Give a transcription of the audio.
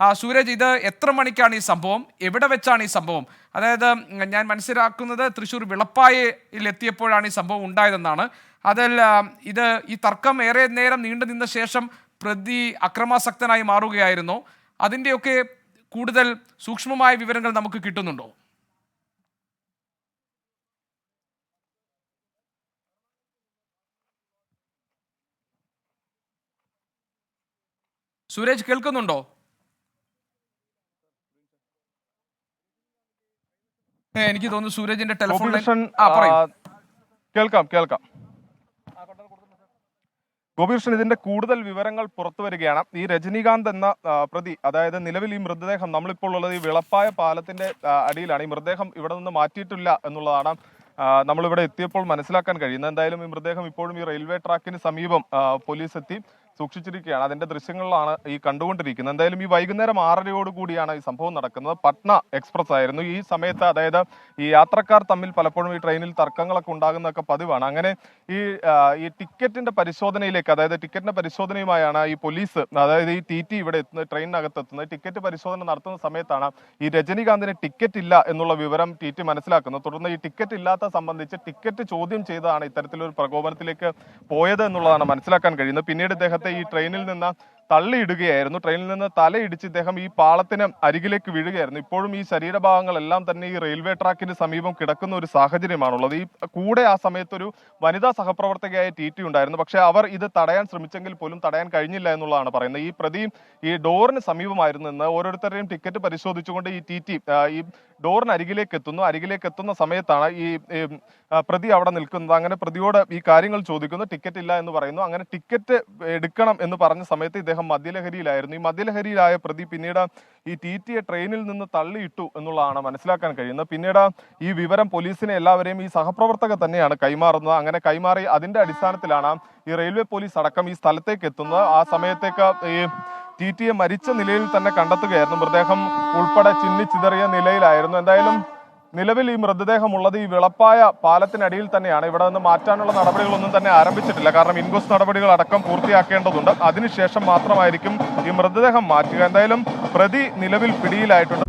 ആ, സൂരജ് ഇത് എത്ര മണിക്കാണ് ഈ സംഭവം? എവിടെ വെച്ചാണ് ഈ സംഭവം? അതായത് ഞാൻ മനസ്സിലാക്കുന്നത് തൃശ്ശൂർ വിളപ്പായയിൽ എത്തിയപ്പോഴാണ് ഈ സംഭവം ഉണ്ടായതെന്നാണ്. അതിൽ ഇത് ഈ തർക്കം ഏറെ നേരം നീണ്ടു നിന്ന ശേഷം പ്രതി അക്രമാസക്തനായി മാറുകയായിരുന്നു. അതിന്റെയൊക്കെ കൂടുതൽ സൂക്ഷ്മമായ വിവരങ്ങൾ നമുക്ക് കിട്ടുന്നുണ്ടോ? സുരേഷ് കേൾക്കുന്നുണ്ടോ? എനിക്ക് തോന്നുന്നു സൂരജിന്റെ ടെലിഫോൺ കേൾക്കാം കേൾക്കാം. ഗോപികൃഷ്ണൻ ഇതിന്റെ കൂടുതൽ വിവരങ്ങൾ പുറത്തു വരികയാണ്. ഈ രജനീകാന്ത് എന്ന പ്രതി അതായത് നിലവിൽ ഈ മൃതദേഹം നമ്മളിപ്പോൾ ഉള്ളത് ഈ വിളപ്പായ പാലത്തിന്റെ അടിയിലാണ്. ഈ മൃതദേഹം ഇവിടെ നിന്ന് മാറ്റിയിട്ടില്ല എന്നുള്ളതാണ് നമ്മളിവിടെ എത്തിയപ്പോൾ മനസ്സിലാക്കാൻ കഴിയുന്നത്. എന്തായാലും ഈ മൃതദേഹം ഇപ്പോഴും ഈ റെയിൽവേ ട്രാക്കിന് സമീപം പോലീസ് എത്തി. സൂക്ഷിച്ചിരിക്കുകയാണ്. അതിന്റെ ദൃശ്യങ്ങളിലാണ് ഈ കണ്ടുകൊണ്ടിരിക്കുന്നത്. എന്തായാലും ഈ വൈകുന്നേരം ആറരയോട് കൂടിയാണ് ഈ സംഭവം നടക്കുന്നത്. പട്ന എക്സ്പ്രസ് ആയിരുന്നു. ഈ സമയത്ത് അതായത് ഈ യാത്രക്കാർ തമ്മിൽ പലപ്പോഴും ഈ ട്രെയിനിൽ തർക്കങ്ങളൊക്കെ ഉണ്ടാകുന്നതൊക്കെ പതിവാണ്. അങ്ങനെ ഈ ഈ ടിക്കറ്റിന്റെ പരിശോധനയിലേക്ക് അതായത് ടിക്കറ്റിന്റെ പരിശോധനയുമായാണ് ഈ പോലീസ് അതായത് ഈ ടി ടി ഇവിടെ എത്തുന്നത് ട്രെയിനിനകത്ത് എത്തുന്നത്. ടിക്കറ്റ് പരിശോധന നടത്തുന്ന സമയത്താണ് ഈ രജനീകാന്തിന് ടിക്കറ്റ് ഇല്ല എന്നുള്ള വിവരം ടി ടി മനസ്സിലാക്കുന്നത്. തുടർന്ന് ഈ ടിക്കറ്റ് ഇല്ലാത്ത സംബന്ധിച്ച് ടിക്കറ്റ് ചോദ്യം ചെയ്താണ് ഇത്തരത്തിലൊരു പ്രകോപനത്തിലേക്ക് പോയത് എന്നുള്ളതാണ് മനസ്സിലാക്കാൻ കഴിയുന്നത്. പിന്നീട് ഇദ്ദേഹത്തെ ഈ ട്രെയിനിൽ നിന്ന് തള്ളിയിടുകയായിരുന്നു. ട്രെയിനിൽ നിന്ന് തലയിടിച്ച് ഇദ്ദേഹം ഈ പാളത്തിന് അരികിലേക്ക് വീഴുകയായിരുന്നു. ഇപ്പോഴും ഈ ശരീരഭാഗങ്ങളെല്ലാം തന്നെ ഈ റെയിൽവേ ട്രാക്കിന് സമീപം കിടക്കുന്ന ഒരു സാഹചര്യമാണുള്ളത്. ഈ കൂടെ ആ സമയത്തൊരു വനിതാ സഹപ്രവർത്തകയായ ടി ടി ഉണ്ടായിരുന്നു. പക്ഷേ അവർ ഇത് തടയാൻ ശ്രമിച്ചെങ്കിൽ പോലും തടയാൻ കഴിഞ്ഞില്ല എന്നുള്ളതാണ് പറയുന്നത്. ഈ പ്രതി ഈ ഡോറിന് സമീപമായിരുന്നു എന്ന് ഓരോരുത്തരുടെയും ടിക്കറ്റ് പരിശോധിച്ചുകൊണ്ട് ഈ ടി ടി ഈ ഡോറിന് അരികിലേക്ക് എത്തുന്നു. അരികിലേക്ക് എത്തുന്ന സമയത്താണ് ഈ, പ്രതി അവിടെ നിൽക്കുന്നത്. അങ്ങനെ പ്രതിയോട് ഈ കാര്യങ്ങൾ ചോദിക്കുന്നു. ടിക്കറ്റ് ഇല്ല എന്ന് പറയുന്നു. അങ്ങനെ ടിക്കറ്റ് എടുക്കണം എന്ന് പറഞ്ഞ സമയത്ത് ഇദ്ദേഹം മദ്യലഹരിയിലായിരുന്നു. ഈ മദ്യലഹരിയിലായ പ്രതി പിന്നീട് ഈ ടി ടിയെ ട്രെയിനിൽ നിന്ന് തള്ളിയിട്ടു എന്നുള്ളതാണ് മനസ്സിലാക്കാൻ കഴിയുന്നത്. പിന്നീട് ഈ വിവരം പോലീസിനെ എല്ലാവരെയും ഈ സഹപ്രവർത്തകർ തന്നെയാണ് കൈമാറുന്നത്. അങ്ങനെ കൈമാറി അതിന്റെ അടിസ്ഥാനത്തിലാണ് ഈ റെയിൽവേ പോലീസ് അടക്കം ഈ സ്ഥലത്തേക്ക് എത്തുന്നത്. ആ സമയത്തേക്ക് ഈ ടി ടിയെ മരിച്ച നിലയിൽ തന്നെ കണ്ടെത്തുകയായിരുന്നു. മൃതദേഹം ഉൾപ്പെടെ ചിന്നിച്ചിതറിയ നിലയിലായിരുന്നു. എന്തായാലും നിലവിൽ ഈ മൃതദേഹം ഉള്ളത് ഈ വിളപ്പായ പാലത്തിനടിയിൽ തന്നെയാണ്. ഇവിടെ നിന്ന് മാറ്റാനുള്ള നടപടികളൊന്നും തന്നെ ആരംഭിച്ചിട്ടില്ല. കാരണം ഇൻക്വസ്റ്റ് നടപടികൾ അടക്കം പൂർത്തിയാക്കേണ്ടതുണ്ട്. അതിനുശേഷം മാത്രമായിരിക്കും ഈ മൃതദേഹം മാറ്റുക. എന്തായാലും പ്രതി നിലവിൽ പിടിയിലായിട്ടുണ്ട്.